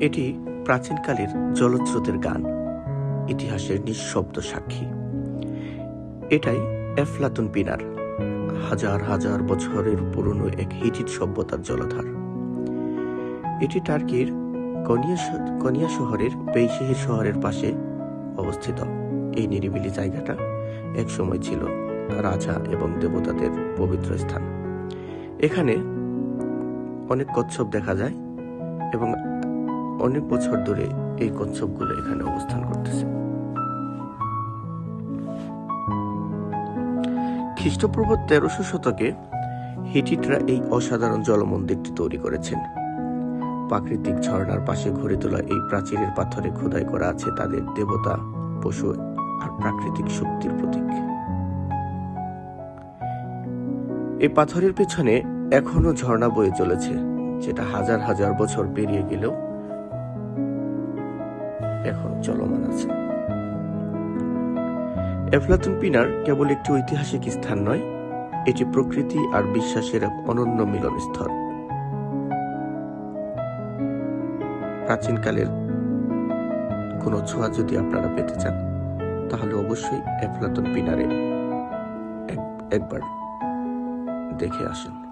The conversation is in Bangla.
এটি প্রাচীনকালের জলস্রোতের গান, ইতিহাসের নিঃশব্দ সাক্ষী। এটাই এফলাতুন পিনার, হাজার হাজার বছরের পুরনো এক হিটিট সভ্যতার জলধার। এটি টার্কির কনিয়া শহরের বেইশেহির শহরের পাশে অবস্থিত। এই নিরিবিলি জায়গাটা একসময় ছিল রাজা এবং দেবতাদের পবিত্র স্থান। এখানে অনেক কচ্ছপ দেখা যায় এবং অনেক বছর ধরে এই কচ্ছপগুলো এখানে অবস্থান করতেছে। খ্রিস্টপূর্ব তেরোশো শতকে হিটিটরা এই অসাধারণ জলমন্দিরটি তৈরি করেছেন। প্রাকৃতিক ঝর্ণার পাশে ঘুরে তোলা এই প্রাচীরের পাথরে খোদাই করা আছে তাদের দেবতা, পশু আর প্রাকৃতিক শক্তির প্রতীক। এই পাথরের পেছনে এখনও ঝর্ণা বয়ে চলেছে, যেটা হাজার হাজার বছর পেরিয়ে গেলেও এখনও চলমান আছে। এফলাতুন পিনার কেবল একটি ঐতিহাসিক স্থান নয়, এটি প্রকৃতি আর বিশ্বাসের এক অনন্য মিলনস্থল। প্রাচীনকালের কোনো ছোঁয়া যদি আপনারা পেতে চান, তাহলে অবশ্যই এফলাতুন পিনারে এক- একবার দেখে আসুন।